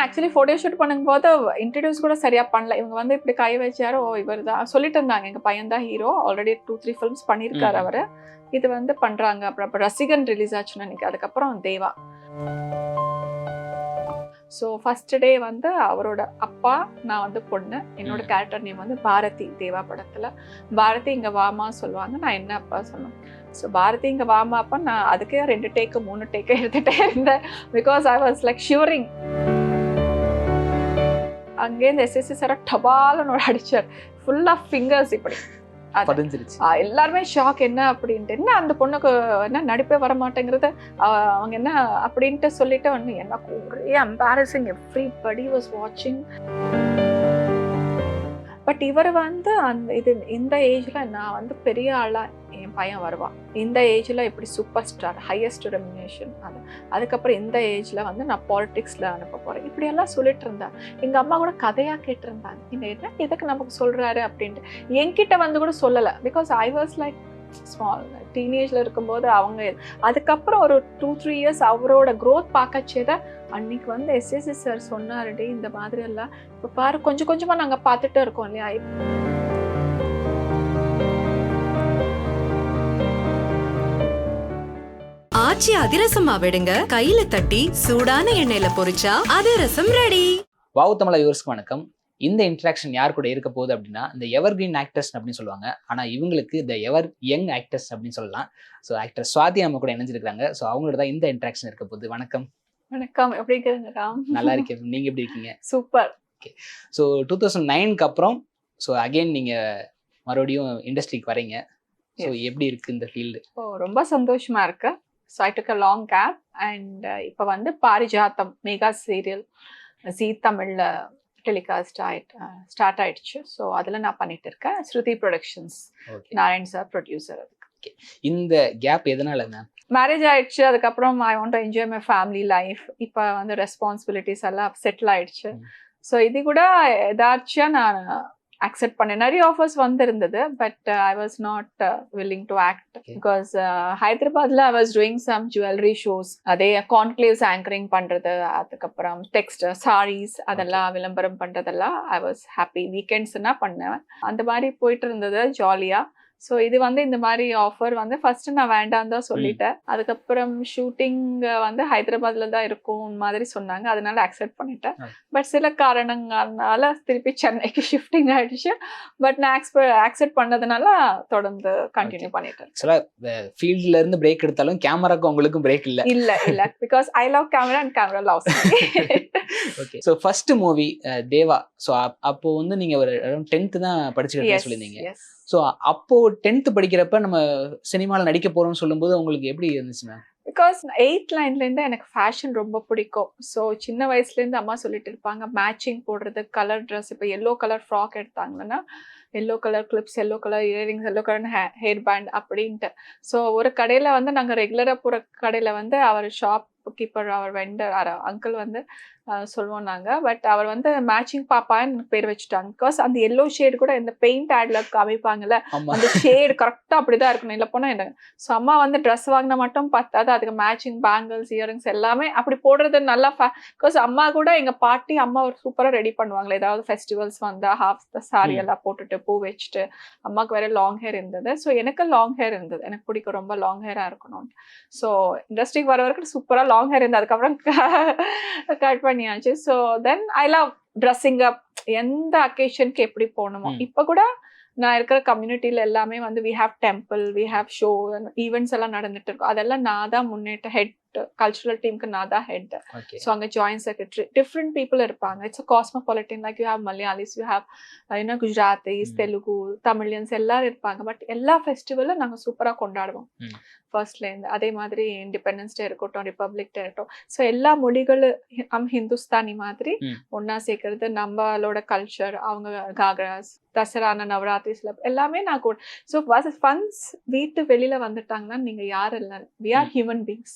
Actually photo shoot பண்ணும்போது introduce கூட சரியா பண்ணல. இவங்க வந்து இப்படி கை வச்சாரு ஓ இவர் தான் சொல்லிட்டு இருந்தாங்க. எங்க பையன் தான் hero already two three films பண்ணியிருக்காரு. அவரு. இது வந்து பண்றாங்க. அப்புறம் அப்புறம் ரசிகன் ரிலீஸ் ஆச்சுன்னு நினைக்கிறேன். அதுக்கப்புறம் தேவா. ஸோ ஃபர்ஸ்ட் டே வந்து அவரோட அப்பா நான் வந்து பொண்ணு. என்னோட. கேரக்டர் நேம் வந்து பாரதி தேவா படத்துல. பாரதி இங்க வாமா சொல்லுவாங்க. நான் என்ன அப்பா சொன்னேன் ஸோ பாரதி இங்க வாமா அப்பா நான் அதுக்கே ரெண்டு டேக்கு மூணு டேக்கு எடுத்துட்டே இருந்தேன். Because I was like shivering அங்கேருந்து எஸ்எஸ்சி சார டபாலன்னு ஒரு அடிச்சார். ஃபுல் ஆஃப் ஃபிங்கர்ஸ் இப்படி. எல்லாருமே ஷாக் என்ன அப்படின்ட்டு என்ன அந்த பொண்ணுக்கு என்ன நடிப்பே வர மாட்டேங்கிறது அவங்க என்ன அப்படின்ட்டு சொல்லிட்டு வந்து எனக்கு ஒரே எம்பாரசிங் எவ்ரி படி வாஸ் வாட்சிங் பட் இவர் வந்து அந்த இது இந்த ஏஜில் நான் வந்து பெரிய ஆளாக என் பையன் வருவான் இந்த ஏஜ்ல இப்படி சூப்பர் ஸ்டார் ஹையஸ்ட் ரெமினேஷன் அது அதுக்கப்புறம் இந்த ஏஜில் வந்து நான் பாலிட்டிக்ஸில் அனுப்ப போகிறேன் இப்படியெல்லாம் சொல்லிட்டு இருந்தா எங்கள் அம்மா கூட கதையாக கேட்டிருந்தாங்க. இந்த என்ன எதுக்கு நமக்கு சொல்கிறாரு அப்படின்ட்டு. என்கிட்ட வந்து கூட சொல்லலை. Because I was like small டீனேஜ்ல இருக்கும்போது அவங்க அதுக்கப்புறம் ஒரு டூ த்ரீ இயர்ஸ் அவரோட growth பார்க்கச்சே தான் அன்னைக்கு வந்து எஸ்எஸ்சி சார் சொன்னாருடி இந்த மாதிரி எல்லாம் இப்போ பாரு கொஞ்சம் கொஞ்சமா நாங்க பார்த்துட்டு இருக்கோம் இல்லையா? ஆச்சி அதிரசமா விடுங்க. கையில தட்டி சூடான எண்ணெயில பொரிச்சா அதிரசம் ரெடி வாவு தமிழா வியூவர்ஸ்க்கு வணக்கம். இந்த இன்ட்ராக்ஷன் யார் கூட இருக்க போகுது அப்படின்னா இந்த எவர் கிரீன் ஆக்டர்ஸ் அப்படின்னு சொல்லுவாங்க. ஆனா இவங்களுக்கு இந்த எவர் யங் ஆக்டர்ஸ் அப்படின்னு சொல்லலாம். ஸோ ஆக்டர் சுவாதி நம்ம கூட இணைஞ்சிருக்காங்க ஸோ அவங்களோட தான் இந்த இன்ட்ராக்ஷன் இருக்க போகுது. வணக்கம். வணக்கம். எப்படி இருக்குங்க ராம்? நல்லா இருக்கேன். நீங்க எப்படி இருக்கீங்க? சூப்பர். ஸோ டூ தௌசண்ட் நைனுக்கு அப்புறம் ஸோ அகைன் நீங்க மறுபடியும் இண்டஸ்ட்ரிக்கு வரீங்க. ஸோ. எப்படி இருக்கு இந்த ஃபீல்டு ஓ ரொம்ப சந்தோஷமா இருக்கு. So I took a long gap and இப்போ வந்து பாரிஜாத்தம் மெகா சீரியல் ஜீ தமிழ்ல டெலிகாஸ்ட் ஆயிட்டு ஸ்டார்ட் ஆயிடுச்சு ஸோ அதில் நான் பண்ணிட்டு இருக்கேன் Shruti productions Narayan sir producer அதுக்கு. இந்த கேப் எதனால மேம் மேரேஜ் ஆயிடுச்சு. அதுக்கப்புறம் I want enjoy my family life இப்போ வந்து ரெஸ்பான்சிபிலிட்டிஸ் எல்லாம் செட்டில் ஆயிடுச்சு. ஸோ இது கூட ஏதாச்சும் நான் அக்செப்ட் பண்ணேன். நிறைய ஆஃபர்ஸ் வந்திருந்தது but I was not willing to act. Because ஹைதராபாத்ல I was doing some jewellery shows அதே கான்க்ளேவ்ஸ் ஆங்கரிங் பண்றது அதுக்கப்புறம் டெக்ஸ்ட் சாரீஸ் அதெல்லாம் விளம்பரம் பண்றதெல்லாம் ஐ வாஸ் ஹாப்பி வீக்கெண்ட்ஸ்னா பண்ணேன் அந்த மாதிரி போயிட்டு இருந்தது ஜாலியா ஸோ இது வந்து இந்த மாதிரி ஆஃபர் வந்து ஃபர்ஸ்ட் நான் வேண்டாம் தான் சொல்லிட்டேன். அதுக்கப்புறம் ஷூட்டிங் வந்து ஹைதராபாத்ல தான் இருக்கும் மாதிரி சொன்னாங்க. அதனால அக்செப்ட் பண்ணிட்டேன். பட் சில காரணங்களால திருப்பி சென்னைக்கு ஷிஃப்டிங் ஆயிடுச்சு. பட் நான் அக்செப்ட் பண்ணதுனால தொடர்ந்து கண்டினியூ பண்ணிட்டேன். ஆக்சுவலா ஃபீல்ட்ல இருந்து பிரேக் எடுத்தாலும் கேமராக்கும் உங்களுக்கும் பிரேக் இல்ல. இல்ல இல்ல. Because I love camera and camera loves okay so first movie Deva so அப்போ வந்து நீங்க ஒரு டென்த் தான் படிச்சுக்கிட்டு சொல்லியிருந்தீங்க. ஸோ அப்போ டென்த் படிக்கிறப்ப நம்ம சினிமாவில் நடிக்க போறோம்னு சொல்லும்போது உங்களுக்கு எப்படி இருந்துச்சு மேம் பிகாஸ் எயித் லைன்லேருந்து எனக்கு ஃபேஷன் ரொம்ப பிடிக்கும். ஸோ சின்ன வயசுலேருந்து அம்மா சொல்லிட்டு இருப்பாங்க மேட்சிங் போடுறது கலர் ட்ரெஸ் இப்போ எல்லோ கலர் ஃப்ராக் எடுத்தாங்கன்னா yellow colour clips yellow colour earrings yellow colour hey hair band அப்படின்ட்டு. ஸோ ஒரு கடையில் வந்து நாங்கள் ரெகுலராக போகிற கடையில் வந்து அவர் ஷாப் கீப்பர் அவர் வெண்டர் அங்கிள் வந்து சொல்லுவோம் நாங்கள் பட் அவர் வந்து மேட்சிங் பாப்பான்னு பேர் வச்சுட்டாங்க. பிகாஸ் அந்த எல்லோ ஷேட் கூட இந்த பெயிண்ட் ஆட்ல காமிப்பாங்கல்ல அந்த ஷேடு கரெக்டாக அப்படிதான் இருக்கணும். இல்லை போனால் என்ன ஸோ அம்மா வந்து ட்ரெஸ் வாங்கினா மட்டும் பத்தாது. அதுக்கு மேட்சிங் பேங்கிள்ஸ் இயரிங்ஸ் எல்லாமே அப்படி போடுறது நல்லா பிகாஸ் அம்மா கூட எங்கள் பாட்டி அம்மா ஒரு சூப்பராக ரெடி பண்ணுவாங்களே. ஏதாவது ஃபெஸ்டிவல்ஸ் வந்தால் ஹாஃப் த சாரி. எல்லாம் போட்டுட்டு பூ வச்சுட்டு அம்மாவுக்கு வேற லாங் ஹேர் இருந்தது. ஸோ எனக்கு லாங் ஹேர் இருந்தது. எனக்கு பிடிக்கும். ரொம்ப லாங் ஹேராக இருக்கணும் ஸோ இண்டஸ்ட்ரிக்கு வர வரைக்கும் சூப்பராக லாங் ஹேர் இருந்தது. அதுக்கப்புறம் கட் பண்ணியாச்சு. So then I love dressing up எந்த அக்கேஷனுக்கு எப்படி போகணுமோ. இப்போ கூட நான் இருக்கிற கம்யூனிட்டியில எல்லாமே வந்து we have temple we have show events எல்லாம் நடந்துட்டு இருக்கும். அதெல்லாம் நான் தான் முன்னேற்ற ஹெட் கல்ச்சுரல் டீமுக்கு நான் தான் ஹெட் ஸோ அங்கே ஜாயின்ட் செக்ரட்டரி டிஃப்ரெண்ட் பீப்புள் இருப்பாங்க. It's cosmopolitan like you have Malayalis you have you know Gujaratis. Telugu Tamilians எல்லாரும் இருப்பாங்க. பட் எல்லா ஃபெஸ்டிவலும் நாங்கள் சூப்பராக கொண்டாடுவோம். ஃபர்ஸ்ட்லேருந்து அதே மாதிரி இண்டிபெண்டன்ஸ் டே இருக்கட்டும் ரிப்பப்ளிக் டே இருக்கட்டும். ஸோ எல்லா மொழிகளும் நம் ஹிந்துஸ்தானி மாதிரி Mm. ஒன்றா சேர்க்கறது நம்மளோட கல்ச்சர் அவங்க காக்ராஸ் தசரான நவராத்திரிஸ்ல எல்லாமே நான் கூட ஸோ ஃபன்ஸ் வீட்டு வெளியில வந்துட்டாங்கன்னா நீங்க யார் இல்லை? வி ஆர் ஹியூமன் பீங்ஸ்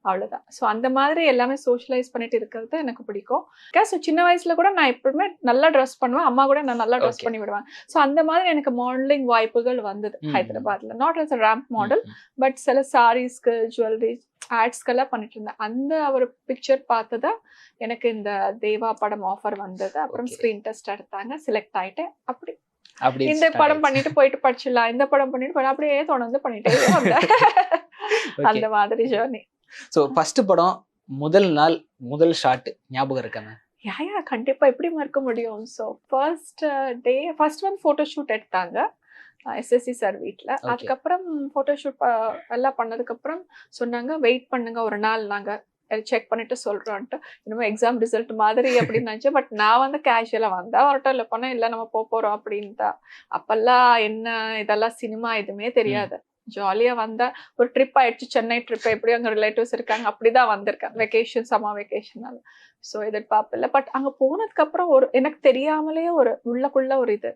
அவ்வளவுதான். ஸோ அந்த மாதிரி எல்லாமே சோஷியலைஸ் பண்ணிட்டு இருக்கிறது எனக்கு பிடிக்கும். ஸோ சின்ன வயசுல கூட நான் எப்பவுமே நல்லா ட்ரெஸ் பண்ணுவேன். அம்மா கூட நான் நல்லா ட்ரெஸ். பண்ணி விடுவேன். ஸோ அந்த மாதிரி எனக்கு மாடலிங் வாய்ப்புகள் வந்தது. ஹைதராபாத்ல. Not a ramp model. But சில சாரீஸ்க்கு ஜுவல்லரி ஆட்ஸ்க்கெல்லாம் பண்ணிட்டு இருந்தேன். அந்த ஒரு பிக்சர் பார்த்துதான் எனக்கு இந்த தேவா படம் ஆஃபர் வந்தது. அப்புறம். ஸ்க்ரீன் டெஸ்ட் எடுத்தாங்க. செலக்ட் ஆயிட்டேன். அப்படி. இந்த படம். பண்ணிட்டு போயிட்டு படிச்சிடலாம். இந்த படம் பண்ணிட்டு அப்படியே தொடர்ந்து பண்ணிட்டே. அந்த மாதிரி ஜேர்னி ஸோ ஃபர்ஸ்ட் படம் முதல் நாள் முதல் ஷாட் ஞாபகம் இருக்காங்க யா யா கண்டிப்பா. எப்படி மறக்க முடியும்? So first day first one photo shoot எடுத்தாங்க எஸ்எஸ்சி சார் வீட்டில். அதுக்கப்புறம் ஃபோட்டோ ஷூட் எல்லாம் பண்ணதுக்கப்புறம் சொன்னாங்க வெயிட் பண்ணுங்க ஒரு நாள் நாங்கள் செக் பண்ணிட்டு சொல்றோன்ட்டு. இனிமே எக்ஸாம் ரிசல்ட் மாதிரி அப்படின்னு நினச்சேன் பட் நான் வந்து கேஷுவலாக வந்தேன் அவர்கிட்ட இல்லை போனால் இல்லை நம்ம போக போகிறோம் அப்படின்ட்டா. அப்பெல்லாம் என்ன இதெல்லாம் சினிமா எதுவுமே தெரியாது. ஜாலியா வந்தா ஒரு ட்ரிப் ஆயிடுச்சு சென்னை ட்ரிப் எப்படி அங்க ரிலேட்டிவ்ஸ் இருக்காங்க அப்படிதான் வந்திருக்கேன் வெக்கேஷன் சம்மர் வெக்கேஷனால ஸோ எதிர்பார்ப்பில்ல. பட் அங்க போனதுக்கு அப்புறம் ஒரு எனக்கு தெரியாமலே ஒரு உள்ளக்குள்ள ஒரு இது.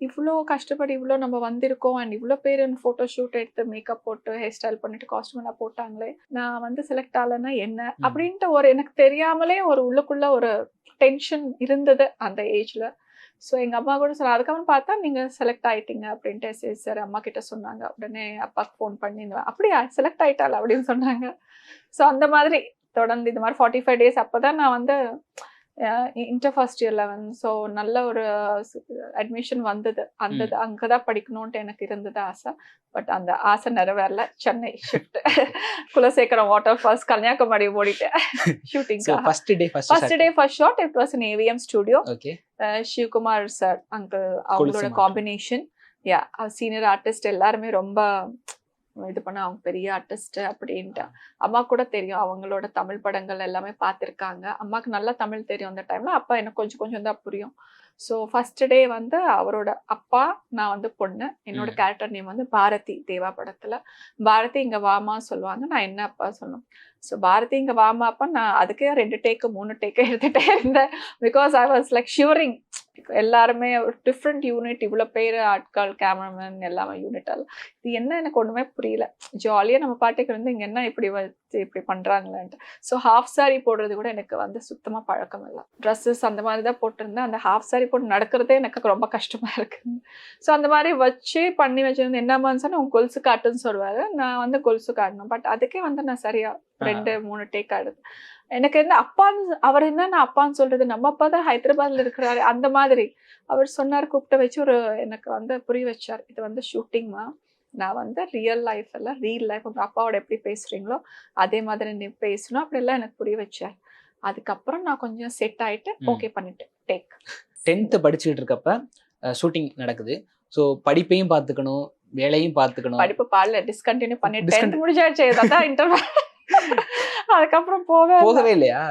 இவ்வளோ கஷ்டப்பட்டு இவ்வளோ நம்ம வந்திருக்கோம் அண்ட் இவ்வளோ பேர் ஃபோட்டோ ஷூட் எடுத்து மேக்கப் போட்டு ஹேர் ஸ்டைல் பண்ணிட்டு காஸ்டியூம் எல்லாம் போட்டாங்களே நான் வந்து செலக்ட் ஆகலைன்னா என்ன? அப்படின்ட்டு ஒரு எனக்கு தெரியாமலே ஒரு உள்ளுக்குள்ள ஒரு டென்ஷன் இருந்தது அந்த ஏஜ்ல ஸோ எங்க அம்மா கூட சொன்னாங்க அதுக்கப்புறம் பார்த்தா நீங்க செலக்ட் ஆயிட்டீங்க அப்படின்ட்டு சரி சார் அம்மா கிட்ட சொன்னாங்க. உடனே அப்பாவுக்கு ஃபோன் பண்ணி அப்படியா? செலக்ட் ஆகிட்டாள் அப்படின்னு சொன்னாங்க. ஸோ அந்த மாதிரி தொடர்ந்து இது மாதிரி ஃபார்ட்டி ஃபைவ் டேஸ் அப்பதான் நான் வந்து inter first year eleven so நல்ல ஒரு அட்மிஷன் வந்தது. அந்த ம். அங்கதான் படிக்கணும்ட்டு எனக்கு இருந்தது ஆசை. பட் அந்த ஆசை நிறைவேறல. Chennai shift Kulasekaram waterfalls Kanyakumari ஓடிட்டேன். So ஷூட்டிங்காக first day first day first shot it was in AVM studio Sivakumar sir uncle அவங்களோட. காம்பினேஷன் யா சீனியர் ஆர்டிஸ்ட் எல்லாருமே ரொம்ப இது பண்ண அவங்க பெரிய ஆர்டிஸ்ட் அப்படின்ட்டு. அம்மா கூட தெரியும் அவங்களோட தமிழ் படங்கள் எல்லாமே பார்த்துருக்காங்க. அம்மாக்கு நல்லா தமிழ் தெரியும் அந்த டைம்ல அப்பா எனக்கு கொஞ்சம் கொஞ்சம் தான் புரியும். ஸோ ஃபர்ஸ்ட் டே வந்து அவரோட அப்பா நான் வந்து பொண்ணு. என்னோட. கேரக்டர் நேம் வந்து பாரதி தேவா படத்துல. பாரதி இங்க வாமா சொல்லுவாங்க. நான் என்ன அப்பா சொல்லணும்? ஸோ பாரதி இங்க வாமா அப்பா நான் அதுக்கே ரெண்டு டேக்கு மூணு டேக்கு எடுத்துட்டே இருந்தேன். Because I was like shivering எல்லாருமே ஒரு டிஃப்ரெண்ட் யூனிட் இவ்வளோ பேர் ஆட்கள் கேமராமேன் எல்லாமே யூனிட் எல்லாம் இது என்ன எனக்கு ஒன்றுமே புரியல. ஜாலியாக நம்ம பாட்டுக்கு வந்து இங்கே என்ன இப்படி வச்சு இப்படி பண்ணுறாங்களேன்ட்டு ஸோ ஹாஃப் சாரி போடுறது கூட எனக்கு வந்து சுத்தமாக பழக்கம் இல்லை. ட்ரெஸ்ஸஸ் அந்த மாதிரி தான் போட்டிருந்தேன். அந்த ஹாஃப் சாரி போட்டு நடக்கிறதே எனக்கு ரொம்ப கஷ்டமாக இருக்கு. ஸோ அந்த மாதிரி வச்சு பண்ணி வச்சிருந்து என்ன சொன்னா உங்க கொலுசு காட்டுன்னு சொல்லுவாரு. நான் வந்து கொலுசு காட்டணும். பட் அதுக்கே வந்து நான் சரியா ரெண்டு மூணு டேக் ஆடுது எனக்கு என்ன அப்பான்னு அவர் என்ன நான் அப்பான்னு சொல்றது? நம்ம அப்பா தான் ஹைதராபாத்ல இருக்கிறாரு. அந்த மாதிரி. அவர் சொன்னார் கூப்பிட்டு வச்சு ஒரு எனக்கு வந்து புரிய வச்சார். இது வந்து ஷூட்டிங்மா நான் வந்து ரியல் லைஃப் எல்லாம் ரியல் லைஃப் உங்க அப்பாவோட எப்படி பேசுறீங்களோ அதே மாதிரி நீ பேசணும். அப்படியெல்லாம் எனக்கு புரிய வச்சார். அதுக்கப்புறம் நான் கொஞ்சம் செட் ஆயிட்டு. ஓகே பண்ணிட்டேன் டேக் டென்த்து படிச்சுட்டு இருக்கப்ப ஷூட்டிங் நடக்குது. ஸோ படிப்பையும் பார்த்துக்கணும் வேலையும் பார்த்துக்கணும். படிப்பு பாடல டிஸ்கண்டினியூ பண்ணி டென்த் முடிஞ்சாச்சு. அதான் இன்டர்வியூ அதுக்கப்புறம் போக போகவே இல்லையா?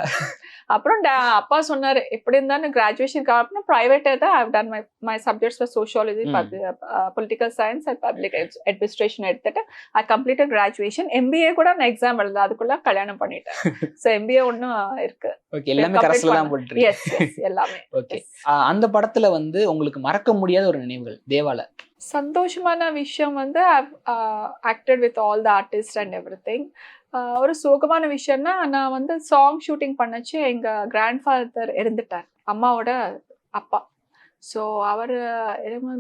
அப்புறம் அப்பா சொன்னாரு எப்படி இருந்தாலும் கிராஜுவேஷன் அப்புறம் பிரைவேட்டே தான் I've done my my. Subjects for sociology. Political science and public administration எடுத்துட்டு ஐ கம்ப்ளீட்டட் கிராஜுவேஷன் எம்பிஏ கூட நான் எக்ஸாம் எழுத அதுக்குள்ள கல்யாணம் பண்ணிட்டேன். ஸோ எம்பிஏ ஒன்றும் இருக்கு. ஓகே எல்லாமே கரஸ்ல தான் பண்ண- போட்டுருக்கு எஸ் எஸ் எல்லாமே. ஓகே. அந்த படத்துல வந்து உங்களுக்கு மறக்க முடியாத ஒரு நினைவுகள் தேவால? சந்தோஷமான விஷயம் வந்து acted with all the artist and everything ஒரு சோகமான விஷயம்னா நான் வந்து சாங் ஷூட்டிங் பண்ணச்சு எங்க கிராண்ட் ஃபாதர் இறந்துட்டார். அம்மாவோட அப்பா. ஸோ அவர்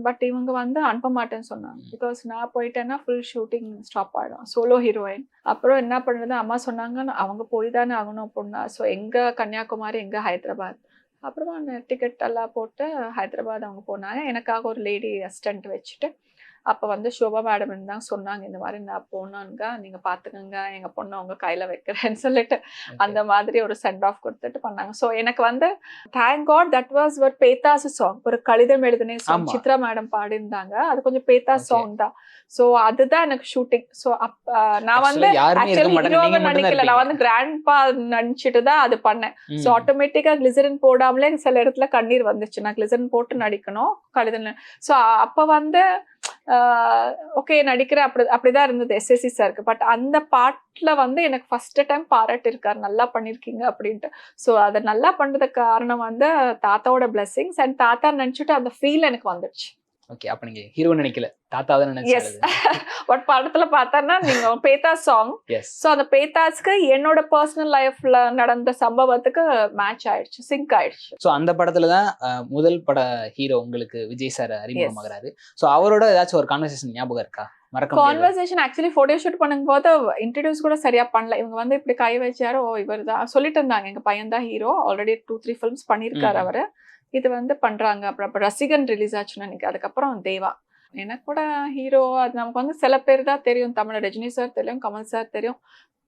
பட் இவங்க வந்து அனுப்ப மாட்டேன்னு சொன்னாங்க. பிகாஸ் நான் போயிட்டேன்னா ஃபுல் ஷூட்டிங் ஸ்டாப் ஆகிடும் சோலோ ஹீரோயின் அப்புறம் என்ன பண்ணுறது அம்மா சொன்னாங்க அவங்க போய் தானே ஆகணும் பொண்ணா ஸோ எங்கே கன்னியாகுமரி எங்கே ஹைதராபாத். அப்புறமா டிக்கெட் எல்லாம் போட்டு ஹைதராபாத் அவங்க போனாங்க. எனக்காக ஒரு லேடி அசிஸ்டன்ட் வச்சுட்டு அப்போ வந்து சோபா மேடம் இருந்தாங்க சொன்னாங்க இந்த மாதிரி நான் போனாங்க நீங்கள் பார்த்துக்கோங்க எங்கள் பொண்ணை உங்க கையில் வைக்கிறேன்னு சொல்லிட்டு அந்த மாதிரி ஒரு சென்ட் ஆஃப் கொடுத்துட்டு பண்ணாங்க. ஸோ எனக்கு வந்து தேங்க் காட் தட் வாஸ் ஒரு பேத்தாஸ் சாங் ஒரு கடிதம் எழுதினே சாங். சித்ரா மேடம் பாடியிருந்தாங்க. அது கொஞ்சம் பேத்தாஸ் Okay. சாங் தான். ஸோ அதுதான் எனக்கு ஷூட்டிங் ஸோ அப்ப நான் வந்து ஹீரோவை நினைக்கல. நான் வந்து கிராண்ட் பா நடிச்சிட்டு தான் அது பண்ணேன். ஸோ ஆட்டோமேட்டிக்கா கிளிசரின் போடாமலே சில இடத்துல கண்ணீர் வந்துச்சு. நான் கிளிசரின் போட்டு நடிக்கணும் கழுதல் ஸோ அப்ப வந்து ஓகே நடிக்கிற அப்படி அப்படிதான் இருந்தது எஸ்எஸ்சி சாருக்கு பட் அந்த பாட்டுல வந்து எனக்கு ஃபர்ஸ்ட் டைம் பாராட்டிருக்காரு நல்லா பண்ணிருக்கீங்க அப்படின்ட்டு. ஸோ அதை நல்லா பண்றதுக்கு காரணம் வந்து தாத்தாவோட பிளெஸ்ஸிங்ஸ் அண்ட் தாத்தா நினைச்சிட்டு அந்த ஃபீல் எனக்கு வந்துடுச்சு. ஓகே அப்ப நீங்க ஹீரோ நினைக்கல. தாத்தா தான் எஸ் நினைச்சது பட் படத்துல பார்த்தோன்னா நீங்க பேத்தா சாங் ஸோ அந்த பேத்தாஸ்க்கு என்னோட பர்சனல் லைஃப்ல நடந்த சம்பவத்துக்கு மேட்ச் ஆயிடுச்சு சிங்க் ஆயிடுச்சு. ஸோ அந்த படத்துல தான் முதல் பட ஹீரோ உங்களுக்கு விஜய் சார் அறிமுகமாகறாரு. ஸோ அவரோட ஏதாச்சும் ஒரு கான்வர்சேஷன் ஞாபகம் இருக்கா? கான்வர்சேஷன் ஆக்சுவலி ஃபோட்டோ ஷூட் பண்ணும்போது இன்ட்ரடியூஸ் கூட சரியா பண்ணல. இவங்க வந்து இப்படி கை வச்சாரோ இவர் தான் சொல்லிட்டு இருந்தாங்க. எங்க பையன் தான் hero already two three films பண்ணியிருக்காரு. அவரு. இது வந்து பண்றாங்க. அப்புறம் அப்புறம் ரசிகன் ரிலீஸ் ஆச்சுன்னு எனக்கு அதுக்கப்புறம் தேவா. எனக்கு கூட ஹீரோ அது நமக்கு வந்து சில பேர் தான் தெரியும். தமிழ் ரஜினி சார் தெரியும் கமல் சார் தெரியும்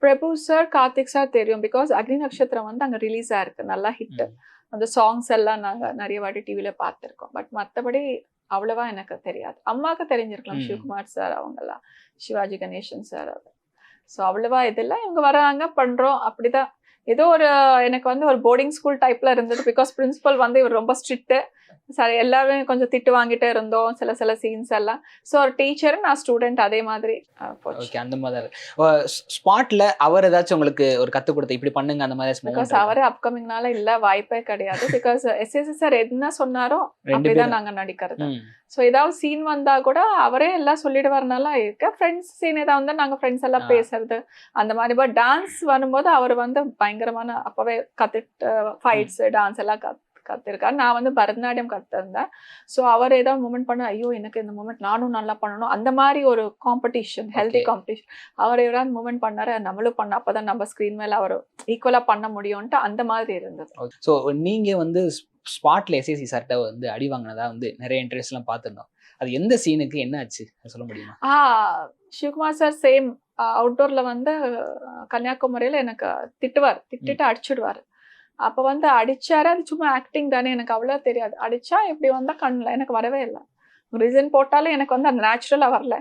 பிரபு சார் கார்த்திக் சார் தெரியும். பிகாஸ் அக்னி நட்சத்திரம் வந்து அங்க ரிலீஸ் ஆயிருக்கு நல்லா ஹிட். அந்த சாங்ஸ் எல்லாம் நாங்க நிறைய வாட்டி டிவில பார்த்திருக்கோம். பட் மத்தபடி அவ்வளவா எனக்கு தெரியாது. அம்மாவுக்கு தெரிஞ்சிருக்கலாம். சிவகுமார் சார் அவங்கெல்லாம். சிவாஜி கணேசன் சார் அது ஸோ அவ்வளவா இதெல்லாம் இவங்க வராங்க பண்றோம். அப்படிதான் ஏதோ ஒரு எனக்கு வந்து ஒரு போர்டிங் ஸ்கூல் டைப்ல இருந்தது. பிகாஸ் பிரின்சிபல் வந்து இவர் ரொம்ப ஸ்ட்ரிக்ட் சரி எல்லாருமே கொஞ்சம் திட்டு வாங்கிட்டே இருந்தோம். சில சில சீன்ஸ் எல்லாம். ஸோ ஒரு டீச்சர் நான் ஸ்டூடெண்ட் அதே மாதிரி. ஓகே அந்த மாதிரி ஸ்பாட்ல அவர் ஏதாச்சும் உங்களுக்கு ஒரு கத்து கொடுத்த இப்படி பண்ணுங்க அந்த மாதிரி பிகாஸ்? அவரே அப்கமிங்னால இல்ல வாய்ப்பே கிடையாது. பிகாஸ் எஸ்எஸ்சி சார் என்ன சொன்னாரோ அப்படிதான் பேரும். நாங்க நடிக்கிறது. ஸோ ஏதாவது சீன் வந்தா கூட அவரே எல்லாம் சொல்லிடுவாருனால இருக்க. ஃப்ரெண்ட்ஸ் சீன் ஏதாவது வந்தா நாங்க ஃப்ரெண்ட்ஸ் எல்லாம். பேசுறது. அந்த மாதிரி. பட் டான்ஸ் வரும்போது அவர் வந்து பயங்கரமான அப்பவே கத்துட்டு ஃபைட்ஸ் டான்ஸ் எல்லாம் கத் கத்திருக்காரு. நான் வந்து பரதநாட்டியம் கத்திருந்தேன். ஸோ அவர் ஏதாவது மூமெண்ட் பண்ண ஐயோ எனக்கு இந்த மூமெண்ட் நானும் நல்லா பண்ணணும். அந்த மாதிரி ஒரு காம்படிஷன் ஹெல்தி. காம்படிஷன் அவர் எவ்வளவு மூமெண்ட் பண்ணாரு நம்மளும் பண்ண அப்பதான் நம்ம ஸ்க்ரீன் மேல அவர் ஈக்குவலா பண்ண முடியும்ட்டு அந்த மாதிரி இருந்தது. ஸோ நீங்க வந்து ஸ்பாட்ல எஸ்எஸ்சி சார்ட்ட வந்து அடி வாங்கினதா வந்து நிறைய இன்டர்வியூஸ் எல்லாம் பார்த்துருந்தோம். அது எந்த சீனுக்கு என்ன ஆச்சு? சொல்ல முடியுமா? ஆ சிவகுமார் சார் சேம் அவுட்டோர்ல வந்து கன்னியாகுமரியில எனக்கு திட்டுவார். திட்டிட்டு அடிச்சிடுவார். அப்ப வந்து அடிச்சாரு. அது சும்மா ஆக்டிங் தானே எனக்கு அவ்வளவு தெரியாது. அடிச்சா இப்படி வந்தா கண்ணில் எனக்கு வரவே இல்லை. ரீசன் போட்டாலும் எனக்கு வந்து அந்த நேச்சுரலா வரல.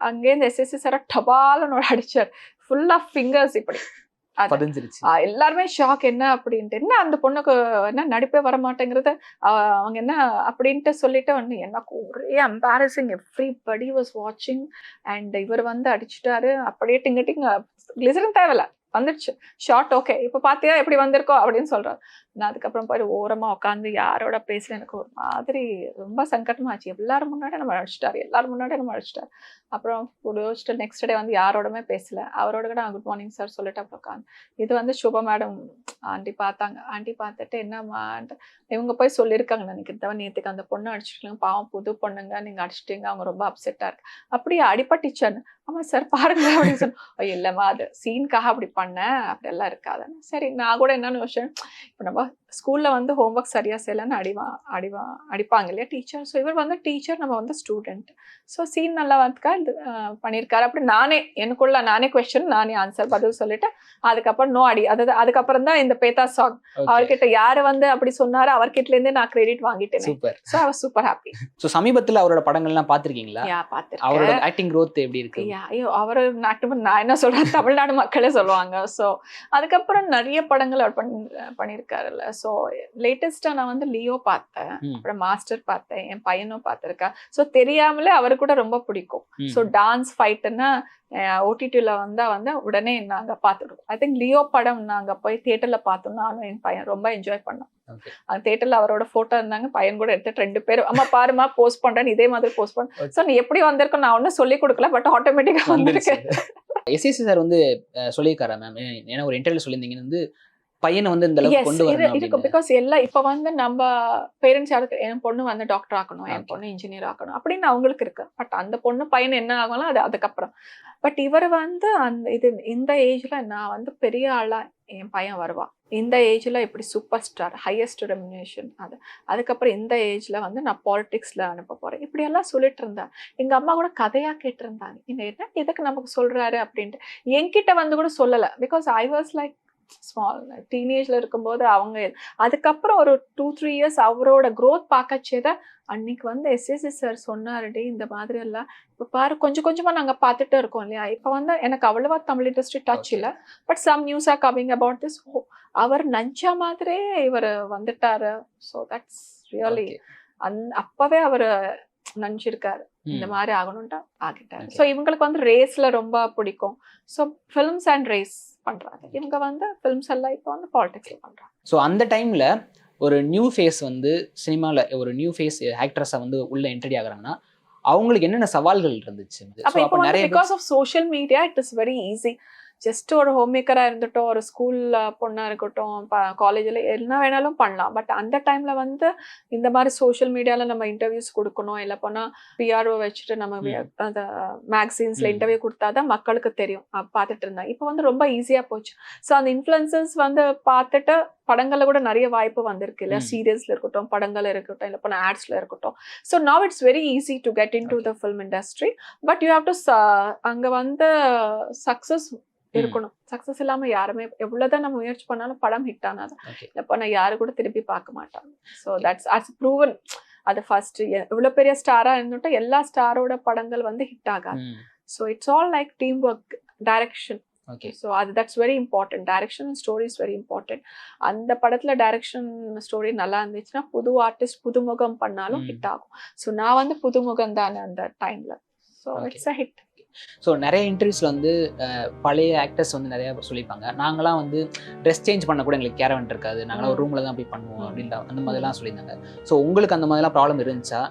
அங்கேருந்து எஸ்எஸ்சி சார டபால்னு ஒரு அடிச்சார். ஃபுல் ஆஃப் ஃபிங்கர்ஸ் இப்படி. பதிஞ்சிருச்சு. எல்லாருமே ஷாக் என்ன அப்படின்ட்டு என்ன அந்த பொண்ணுக்கு என்ன நடிப்பே வர மாட்டேங்கிறது அவ- அவங்க என்ன அப்படின்ட்டு சொல்லிட்டு வந்து எனக்கு ஒரே எம்பாரசிங் எவ்ரி படி வாஸ் வாட்சிங் அண்ட் இவர் வந்து அடிச்சிட்டாரு. அப்படியே டிங்க டிங்க. கிளிசரன் தேவையில்ல. வந்துடுச்சு. ஷார்ட் ஓகே இப்போ பார்த்தியா எப்படி வந்திருக்கோ அப்படின்னு சொல்றாரு. நான் அதுக்கப்புறம் போய் ஓரமா உட்காந்து யாரோட பேசல எனக்கு ஒரு மாதிரி ரொம்ப சங்கடமாச்சு. எல்லாரும் முன்னாடி நம்ம அழைச்சிட்டார். எல்லாரும் முன்னாடி நம்ம அழைச்சிட்டார். அப்புறம் யோசிச்சுட்டு நெக்ஸ்ட் டே வந்து யாரோடமே பேசல. அவரோட கூட குட் மார்னிங் சார் சொல்லிட்டு அப்புறம் உட்காந்து இது வந்து சுப மேடம் ஆண்டி பார்த்தாங்க. ஆண்டி பார்த்துட்டு என்னம்மா இவங்க போய் சொல்லியிருக்காங்க நினைக்கிறேன். தவிர நேற்றுக்கு அந்த பொண்ணு அடிச்சிருக்காங்க. பாவம் புது பொண்ணுங்க. நீங்க அடிச்சிட்டீங்க. அவங்க ரொம்ப அப்செட்டாக இருக்கு. அப்படியே அடிபட்டுச்சான்னு. ஆமா சார் பாருங்க அப்படின்னு சொன்ன ஐயோ இல்லம்மா அது சீனுக்காக அப்படி பண்ணேன் அப்படியெல்லாம் இருக்காதுன்னு சரி நான் கூட என்னன்னு யோசிச்சேன் இப்போ நம்ம ஸ்கூல்ல வந்து ஹோம்ஒர்க் சரியா செய்யலைன்னு அடிவா அடிவா அடிப்பாங்க இல்லையா டீச்சர் ஸோ இவர் வந்து டீச்சர் நம்ம வந்து ஸ்டூடெண்ட் ஸோ சீன் நல்லா வந்துக்கா இது பண்ணியிருக்காரு. அப்படி நானே எனக்குள்ள நானே கொஸ்டின் நானே ஆன்சர் பதில் சொல்லிட்டு அதுக்கப்புறம் நோ அடி அதாவது அதுக்கப்புறம் தான் இந்த பேத்தா சாங் அவர்கிட்ட யாரு வந்து அப்படி சொன்னாரோ அவர்கிட்ட இருந்தே நான் கிரெடிட் வாங்கிட்டேன். Super. So I super happy so சமீபத்துல அவரோட படங்கள்லாம் பார்த்திருக்கீங்களா? அவரோட ஆக்டிங் growth எப்படி இருக்கு? ஐயோ அவர் ஆக்டிவ் நான் என்ன சொல்றேன் தமிழ்நாடு மக்களே சொல்லுவாங்க. ஸோ அதுக்கப்புறம் நிறைய படங்கள் அவர் பண்ணி பண்ணியிருக்காருல்ல. ஸோ லேட்டஸ்டா நான் வந்து லியோ பார்த்தேன். அப்புறம் மாஸ்டர் பார்த்தேன். என் பையனும் பார்த்திருக்கேன் ஸோ தெரியாமலே அவர் கூட ரொம்ப பிடிக்கும். ஸோ டான்ஸ் ஃபைட்டுன்னா ஓடிடியில் வந்தா வந்து உடனே நாங்க பார்த்துடுவோம் ஐ திங்க் லியோ படம் நாங்க போய் தியேட்டர்ல பார்த்தோம் நானும் என் பையன் ரொம்ப என்ஜாய் பண்ணோம். அந்த தியேட்டர்ல அவரோட போட்டோ இருந்தாங்க. பையன் கூட எடுத்துட்டு ரெண்டு பேரும் அம்மா பாருமா போஸ்ட் பண்றேன்னு இதே மாதிரி போஸ்ட் பண்ண. ஸோ நீ எப்படி வந்திருக்கும் நான் ஒன்றும் சொல்லி கொடுக்கல பட் ஆட்டோமேட்டிக்கா வந்துருச்சு. வந்திருக்கேன். எஸ்எஸ்சி சார் வந்து சொல்லியிருக்காரா மேம் ஏன்னா ஒரு இன்டர்வியூ சொல்லியிருந்தீங்க வந்து பையனை வந்து இந்த அளவுக்கு கொண்டு வரணும் இருக்கும். பிகாஸ் எல்லாம் இப்ப வந்து நம்ம பேரண்ட்ஸ் யாருக்கு என் பொண்ணு வந்து டாக்டர் ஆக்கணும் என். பொண்ணு இன்ஜினியர் ஆக்கணும் அப்படின்னு அவங்களுக்கு இருக்கு. பட் அந்த பொண்ணு பையன் என்ன ஆகலாம் அது அதுக்கப்புறம். பட் இவர் வந்து அந்த இது இந்த ஏஜ்ல நான் வந்து பெரிய ஆளா என் பையன் வருவான் இந்த ஏஜ்ல இப்படி சூப்பர் ஸ்டார் ஹையஸ்ட் ரெமினேஷன் அது. அதுக்கப்புறம் இந்த ஏஜ்ல வந்து நான் பாலிடிக்ஸ்ல அனுப்ப போறேன். இப்படி எல்லாம் சொல்லிட்டு இருந்தேன் எங்க அம்மா கூட கதையா கேட்டிருந்தாங்க. இந்த என்ன எதுக்கு நமக்கு சொல்றாரு? அப்படின்ட்டு. என்கிட்ட வந்து கூட சொல்லல. Because I was like small டீனேஜ்ல இருக்கும்போது அவங்க அதுக்கப்புறம் ஒரு டூ த்ரீ இயர்ஸ் அவரோட growth பார்க்கச்சேத அன்னைக்கு வந்து எஸ்எஸ்சி சார் சொன்னாருடி இந்த மாதிரி எல்லாம் இப்போ பாரு கொஞ்சம் கொஞ்சமா நாங்க பார்த்துட்டு இருக்கோம் இல்லையா இப்போ வந்து எனக்கு அவ்வளவா தமிழ் இண்டஸ்ட்ரி டச். இல்ல but some news are coming about this அவர் நஞ்சா மாதிரியே இவர் வந்துட்டாரு ஸோ தட்ஸ் ரியலி. அந் அப்பவே அவர் நஞ்சிருக்காரு இந்த ம். மாதிரி ஆகணும்ட்டு ஆகிட்டாரு. ஸோ இவங்களுக்கு வந்து ரேஸ்ல ரொம்ப பிடிக்கும் ஸோ ஃபிலிம்ஸ் அண்ட் ரேஸ் பண்றாங்க. இவங்க வந்து ஃபிலிம்ஸ் எல்லாம் இப்போ வந்து பாலிடிக்ஸ்ல பண்றாங்க. ஸோ அந்த டைம்ல ஒரு நியூ ஃபேஸ் வந்து சினிமாவில் ஒரு நியூ ஃபேஸ் ஆக்ட்ரஸை வந்து உள்ள என்ட்ரி ஆகுறாங்கன்னா அவங்களுக்கு என்னென்ன சவால்கள் இருந்துச்சு? அப்ப இப்போ நிறைய because of social media it is very easy just ஒரு ஹோம் மேக்கராக இருந்துட்டோம் ஒரு ஸ்கூல்ல பொண்ணாக இருக்கட்டும் காலேஜில் என்ன வேணாலும் பண்ணலாம். பட் அந்த டைமில் வந்து இந்த மாதிரி சோஷியல் மீடியாவில் நம்ம இன்டர்வியூஸ் கொடுக்கணும். இல்லை போனால் பிஆர்ஓ வச்சுட்டு நம்ம. அந்த மேக்சின்ஸில். இன்டர்வியூ கொடுத்தா தான் மக்களுக்கு தெரியும். பார்த்துட்டு இருந்தாங்க. இப்போ வந்து ரொம்ப ஈஸியாக போச்சு. ஸோ அந்த இன்ஃப்ளூயன்சஸ் வந்து பார்த்துட்டு படங்கள்ல கூட நிறைய வாய்ப்பு வந்திருக்கு. இல்லையா ம். சீரியல்ஸ்ல இருக்கட்டும் படங்கள் இருக்கட்டும் இல்லை போனால் ஆட்ஸ்ல இருக்கட்டும். So now it's very easy to get in to the film industry but you have to அங்கே வந்து சக்ஸஸ் இருக்கணும். சக்ஸஸ் இல்லாம யாருமே எவ்வளவுதான் நம்ம முயற்சி பண்ணாலும் படம் ஹிட் ஆனாது ஓகே இப்போ நான் யாரு கூட திருப்பி பார்க்க மாட்டாங்க ஸோ தட்ஸ் அட்ஸ் ப்ரூவன் அது ஃபர்ஸ்ட் எவ்வளவு பெரிய ஸ்டாரா இருந்துட்டும் எல்லா ஸ்டாரோட படங்கள் வந்து ஹிட் ஆகாது. So it's all like team work direction okay so அது that's very important direction and story is very important அந்த படத்துல டைரக்ஷன் ஸ்டோரி நல்லா இருந்துச்சுன்னா புது ஆர்டிஸ்ட் புதுமுகம் பண்ணாலும். ஹிட் ஆகும். ஸோ நான் வந்து புதுமுகம் தானே அந்த டைம்ல so. It's a hit so நிறைய இன்டர்வியூஸில் வந்து பழைய ஆக்டர்ஸ் வந்து நிறைய சொல்லியிருப்பாங்க. நாங்களாம் வந்து ட்ரெஸ் சேஞ்ச் பண்ண கூட எங்களுக்கு கேரவன் இருக்காது. நாங்களாம் ஒரு ரூமில் தான் போய் பண்ணுவோம். அப்படின்ற அந்த மாதிரிலாம் சொல்லியிருந்தாங்க. ஸோ உங்களுக்கு அந்த மாதிரிலாம் ப்ராப்ளம் இருந்துச்சா?